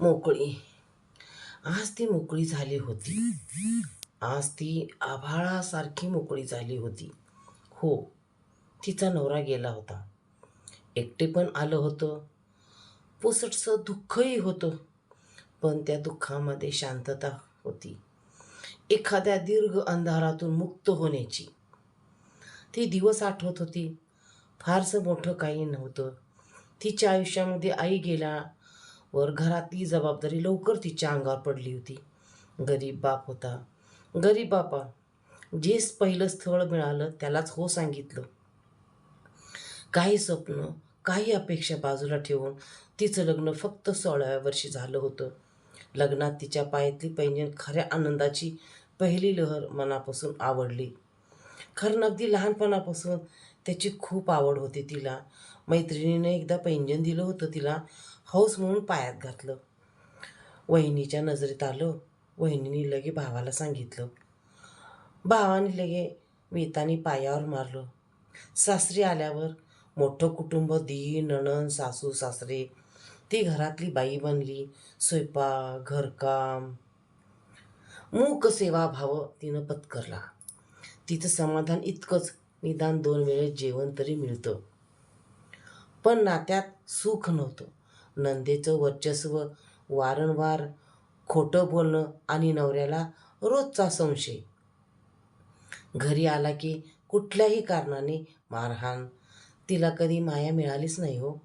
मोकळी. आज ती मोकळी झाली होती. आज ती आभाळासारखी मोकळी झाली होती. हो तिचा नवरा गेला होता. एकटे पण आलं होतं. पुसटसं दुःखही होतं. पण त्या दुःखामध्ये शांतता होती. एखाद्या दीर्घ अंधारातून मुक्त होण्याची. ती दिवस आठवत होती. फारसं मोठं काही नव्हतं. तिच्या आयुष्यामध्ये आई गेला वर घरातली जबाबदारी लवकर तिच्या अंगावर पडली होती. गरीब बाप होता. गरीब बापा जे पहिलं स्थळ मिळालं त्यालाच हो सांगितलं. काही स्वप्न काही अपेक्षा बाजूला ठेवून तिचं लग्न फक्त सोळाव्या वर्षी झालं होतं. लग्नात तिच्या पायातली पैंजण खऱ्या आनंदाची पहिली लहर मनापासून आवडली. खरं अगदी लहानपणापासून त्याची खूप आवड होती तिला. मैत्रिणीने एकदा पैंजण दिलं होतं तिला. हौस म्हणून पायात घातलं. वहिनीच्या नजरेत आलं. वहिनीने लगे भावाला सांगितलं. भावाने लगे वेतानी पायावर मारलं. सासरी आल्यावर मोठं कुटुंब दी नणन सासू सासरे ती घरातली बाई बनली. स्वयंपाक घरकाम. मूक सेवा भाव तिनं पत्करला. तिचं समाधान इतकंच निदान दोन वेळेस जेवण तरी मिळतं. पण नात्यात सुख नव्हतं. नंदेचं वर्चस्व वारंवार खोटं बोलणं आणि नवऱ्याला रोजचा संशय. घरी आला की कुठल्याही कारणाने मारहाण. तिला कधी माया मिळालीच नाही हो.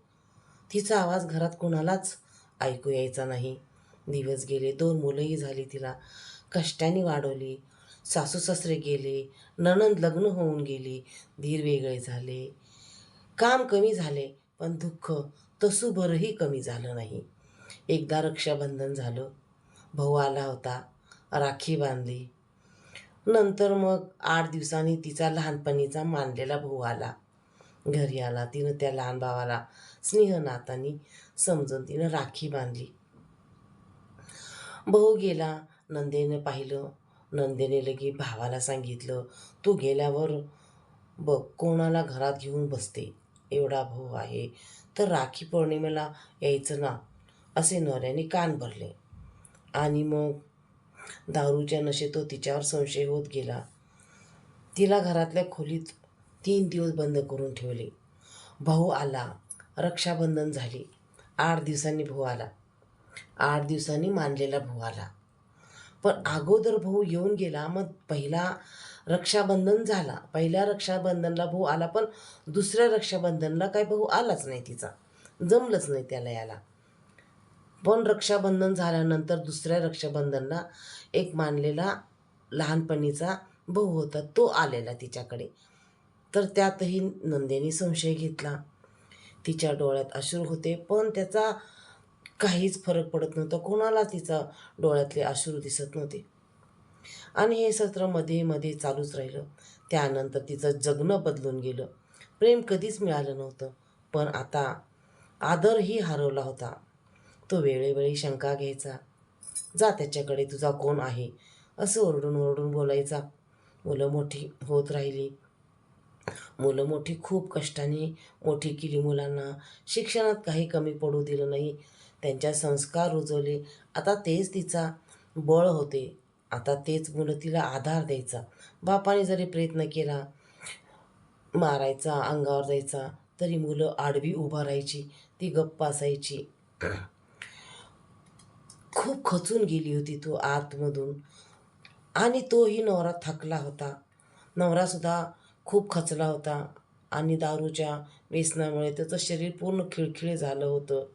तिचा आवाज घरात कोणालाच ऐकू यायचा नाही. दिवस गेले दोन मुलंही झाली तिला. कष्टाने वाढवली. सासू सासरे गेले. नणंद लग्न होऊन गेली. धीर वेगळे झाले. काम कमी झाले पण दुःख तसूभरही कमी झालं नाही. एकदा रक्षाबंधन झालं. भाऊ आला होता. राखी बांधली. नंतर मग आठ दिवसांनी तिचा लहानपणीचा मानलेला भाऊ आला. घरी आला. तिनं त्या लहान भावाला स्नेहनाथानी समजून तिनं राखी बांधली. भाऊ गेला. नंदेने पाहिलं. नंदेने लगे भावाला सांगितलं तू गेल्यावर बघ कोणाला घरात घेऊन बसते? एवढा भाऊ आहे तर राखी पौर्णिमेला यायचं ना असे नवऱ्याने कान भरले. आणि मग दारूच्या नशेत तो तिच्यावर संशय होत गेला. तिला घरातल्या खोलीत तीन दिवस बंद करून ठेवले. भाऊ आला रक्षाबंधन झाली. आठ दिवसांनी भाऊ आला. आठ दिवसांनी मानलेला भाऊ आला. पण अगोदर भाऊ येऊन गेला मग पहिला रक्षाबंधन झाला. पहिल्या रक्षाबंधनला भाऊ आला पण दुसऱ्या रक्षाबंधनला काय भाऊ आलाच नाही तिचा. जमलंच नाही त्याला याला पण रक्षाबंधन झाल्यानंतर दुसऱ्या रक्षाबंधनला एक मानलेला लहानपणीचा भाऊ होता तो आलेला तिच्याकडे. तर त्यातही नंदेने संशय घेतला. तिच्या डोळ्यात अश्रू होते पण त्याचा काहीच फरक पडत नव्हता. कोणाला तिचा डोळ्यातले अश्रू दिसत नव्हते. आणि हे सत्रमध्ये मध्ये चालूच राहिलं. त्यानंतर तिचं जगणं बदलून गेलं. प्रेम कधीच मिळालं नव्हतं. पण आता आदरही हरवला होता. तो वेळोवेळी शंका घ्यायचा जा त्याच्याकडे तुझा कोण आहे? असं ओरडून ओरडून बोलायचा. मुलं मोठी होत राहिली. मुलं मोठी खूप कष्टाने मोठी केली मुलांना. शिक्षणात काही कमी पडू दिलं नाही. त्यांच्या संस्कार रुजवले. आता तेच तिचा बळ होते. आता तेच मुलं तिला आधार द्यायचा. बापाने जरी प्रयत्न केला मारायचा अंगावर जायचा तरी मुलं आडवी उभा राहायची ती गप्प असायची. खूप खचून गेली होती तो आतमधून. आणि तोही नवरा थकला होता. नवरासुद्धा खूप खचला होता. आणि दारूच्या व्यसनामुळे त्याचं शरीर पूर्ण खिळखिळे झालं होतं.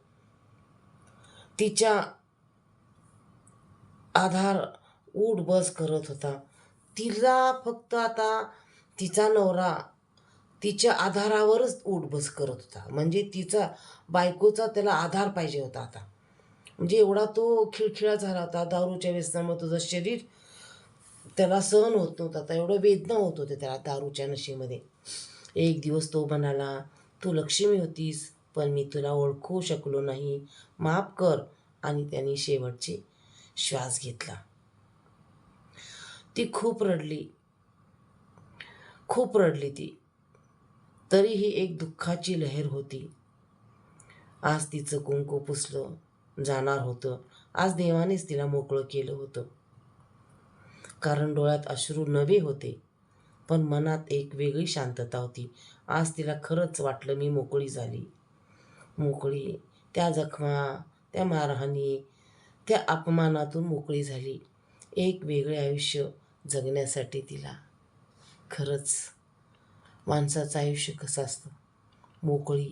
तिच्या आधार उठ बस करत होता. तिला फक्त आता तिचा नवरा तिच्या आधारावरच उठबस करत होता. म्हणजे तिचा बायकोचा त्याला आधार पाहिजे होता आता. म्हणजे एवढा तो खिळखिळा झाला होता. दारूच्या व्यसनामुळे तुझं शरीर त्याला सहन होत नव्हतं. आता एवढं वेदना होत होते त्याला दारूच्या नशेमध्ये. एक दिवस तो म्हणाला तू लक्ष्मी होतीस. पण मी तुला ओळखू शकलो नाही. माफ कर. आणि त्यांनी शेवटचे श्वास घेतला. ती खूप रडली. खूप रडली ती. तरीही एक दुःखाची लहर होती. आज तिचं कुंकू पुसलं जाणार होतं. आज देवानेच तिला मोकळं केलं होतं. कारण डोळ्यात अश्रू नवे होते. पण मनात एक वेगळी शांतता होती. आज तिला खरंच वाटलं मी मोकळी झाली. मोकळी त्या जखमा त्या मारहाणी त्या अपमानातून मोकळी झाली. एक वेगळे आयुष्य जगण्यासाठी तिला. खरंच माणसाचं आयुष्य कसं असतं? मोकळी